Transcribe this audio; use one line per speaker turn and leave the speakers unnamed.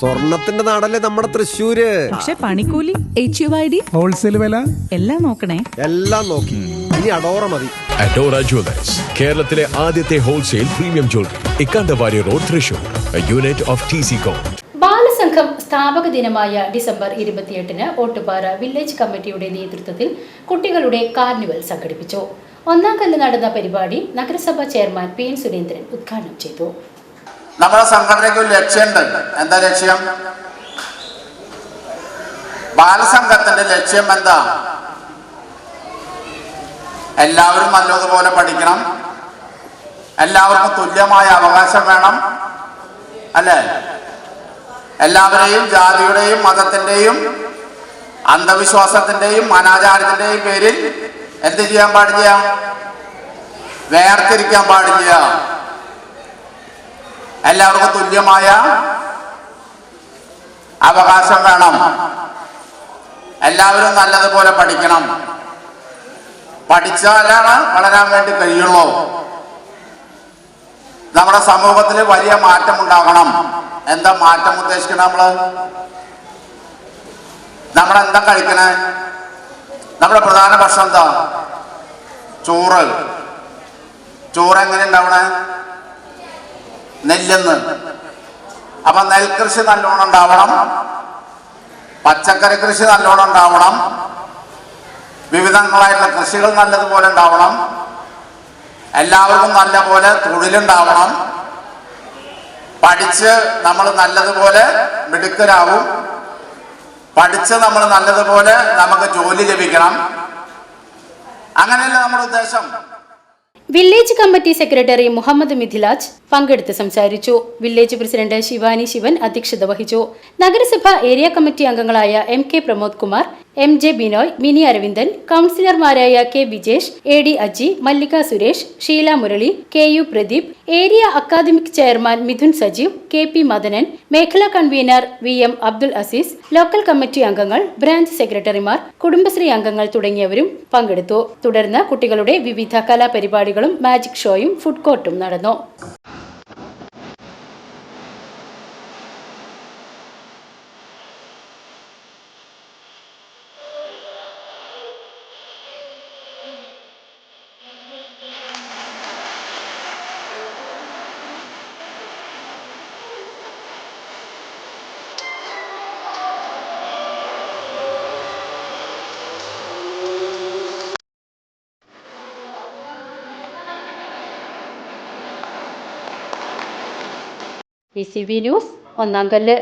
സ്വർണത്തിന്റെ നാടല്ലേ നമ്മുടെ തൃശ്ശൂര്?
പക്ഷെ പണിക്കൂലി H U I D
wholesale വില?
എല്ലാം നോക്കണേ.
എല്ലാം നോക്കി. ഇനി അഡോറ മതി.
അഡോറ ജ്വല്ലേഴ്സ് കേരളത്തിലെ ആദ്യത്തെ wholesale premium jewellery Ikkandavari road Thrissur unit of T C com
Balasangham സ്ഥാപക ദിനമായ ഡിസംബർ ഇരുപത്തിയെട്ടിന് ഓട്ടുപാറ വില്ലേജ് കമ്മിറ്റിയുടെ നേതൃത്വത്തിൽ കുട്ടികളുടെ കാർണിവൽ സംഘടിപ്പിച്ചു. ഒന്നാം കല്ല് നടന്ന പരിപാടി നഗരസഭാ ചെയർമാൻ പി എൻ സുരേന്ദ്രൻ ഉദ്ഘാടനം ചെയ്തു.
നമ്മുടെ സംഘടനയ്ക്ക് ഒരു ലക്ഷ്യമുണ്ട്. എന്താ ലക്ഷ്യം? ബാലസംഘത്തിന്റെ ലക്ഷ്യം എന്താ? എല്ലാവരും നല്ലതുപോലെ പഠിക്കണം. എല്ലാവർക്കും തുല്യമായ അവകാശം വേണം. അല്ലേ? എല്ലാവരെയും ജാതിയുടെയും മതത്തിന്റെയും അന്ധവിശ്വാസത്തിന്റെയും അനാചാരത്തിന്റെയും പേരിൽ എന്ത് ചെയ്യാൻ പാടില്ല? വേർതിരിക്കാൻ പാടില്ല. എല്ലാവർക്കും തുല്യമായ അവകാശം വേണം. എല്ലാവരും നല്ലതുപോലെ പഠിക്കണം. പഠിച്ചാലാണ് വളരാൻ വേണ്ടി കഴിയുള്ളൂ. നമ്മുടെ സമൂഹത്തിൽ വലിയ മാറ്റം ഉണ്ടാകണം എന്താ മാറ്റം ഉദ്ദേശിക്കണം നമ്മൾ? നമ്മൾ എന്താ കഴിക്കണേ? നമ്മുടെ പ്രധാന ഭക്ഷണം എന്താ? ചോറ്. ചോറ് എങ്ങനെ ഉണ്ടാവണേ? നെല്ലെന്ന്. അപ്പൊ നെൽകൃഷി നല്ലോണം ഉണ്ടാവണം. പച്ചക്കറി കൃഷി നല്ലോണം ഉണ്ടാവണം. വിവിധങ്ങളായിട്ടുള്ള കൃഷികൾ നല്ലതുപോലെ ഉണ്ടാവണം. എല്ലാവർക്കും നല്ല പോലെ തൊഴിലുണ്ടാവണം. പഠിച്ച് നമ്മൾ നല്ലതുപോലെ മിടുക്കരാവും. പഠിച്ച് നമ്മൾ നല്ലതുപോലെ നമുക്ക് ജോലി ലഭിക്കണം. അങ്ങനെയല്ല നമ്മുടെ ഉദ്ദേശം?
Village committee secretary Muhammad Mithilaj പങ്കെടുത്ത് സംസാരിച്ചു. വില്ലേജ് പ്രസിഡന്റ് ശിവാനി ശിവൻ അധ്യക്ഷത വഹിച്ചു. നഗരസഭ ഏരിയ കമ്മിറ്റി അംഗങ്ങളായ M K Pramod Kumar M J Binoy Mini Aravindan കൌൺസിലർമാരായ K Vijesh A D Aji Mallika Suresh Sheela Murali K U Pradeep area academic chairman Mithun Sajeev K P Madanan മേഖലാ convener V M Abdul Aziz local committee അംഗങ്ങൾ branch സെക്രട്ടറിമാർ കുടുംബശ്രീ അംഗങ്ങൾ തുടങ്ങിയവരും പങ്കെടുത്തു. തുടർന്ന് കുട്ടികളുടെ വിവിധ കലാപരിപാടികളും മാജിക് ഷോയും ഫുഡ് കോർട്ടും നടന്നു. പി സി ബി ന്യൂസ് ഒന്നാം കല്ല്